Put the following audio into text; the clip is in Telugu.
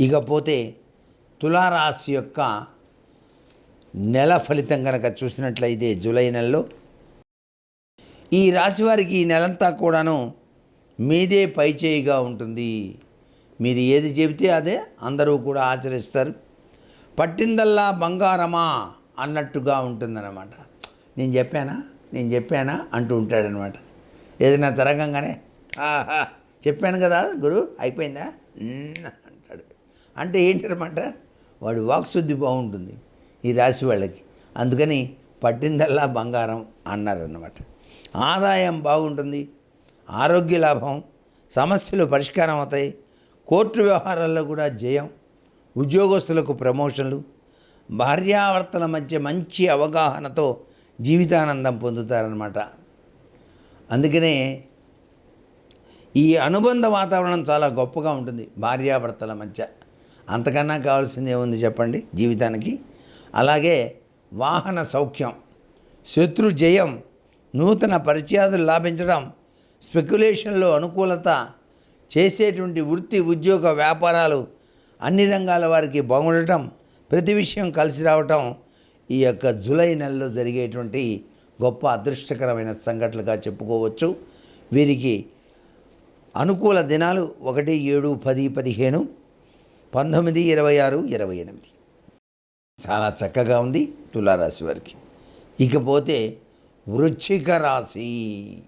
ఇకపోతే తులారాశి యొక్క నెల ఫలితం కనుక చూసినట్లయితే జూలై నెలలో ఈ రాశి వారికి ఈ నెలంతా కూడాను మీదే పైచేయిగా ఉంటుంది. మీరు ఏది చెబితే అదే అందరూ కూడా ఆచరిస్తారు. పట్టిందల్లా బంగారమా అన్నట్టుగా ఉంటుందన్నమాట. నేను చెప్పానా? నేను చెప్పానా? అంటూ ఉంటాడనమాట ఏదైనా తరంగంగానే ఆహా చెప్పాను కదా గురు అయిపోయిందా? అంటే ఏంటనమాట? వాడు వాక్శుద్ధి బాగుంటుంది ఈ రాశి వాళ్ళకి. అందుకని పట్టిందల్లా బంగారం అన్నారన్నమాట. ఆదాయం బాగుంటుంది ఆరోగ్య లాభం సమస్యలు పరిష్కారం అవుతాయి కోర్టు వ్యవహారాల్లో కూడా జయం ఉద్యోగస్తులకు ప్రమోషన్లు భార్యాభర్తల మధ్య మంచి అవగాహనతో జీవితానందం పొందుతారనమాట అందుకనే ఈ అనుబంధ వాతావరణం చాలా గొప్పగా ఉంటుంది భార్యాభర్తల మధ్య. అంతకన్నా కావాల్సింది ఏముంది చెప్పండి జీవితానికి? అలాగే వాహన సౌఖ్యం శత్రు జయం నూతన పరిచయాలు లాభించడం స్పెక్యులేషన్లో అనుకూలత చేసేటువంటి వృత్తి ఉద్యోగ వ్యాపారాలు అన్ని రంగాల వారికి బాగుండటం ప్రతి విషయం కలిసి రావటం ఈ యొక్క జూలై నెలలో జరిగేటువంటి గొప్ప అదృష్టకరమైన సంఘటనలుగా చెప్పుకోవచ్చు. వీరికి అనుకూల దినాలు ఒకటి ఏడు పది పదిహేను పంతొమ్మిది ఇరవై ఆరు ఇరవై ఎనిమిది. చాలా చక్కగా ఉంది తులారాశి వారికి. ఇకపోతే వృశ్చిక రాశి.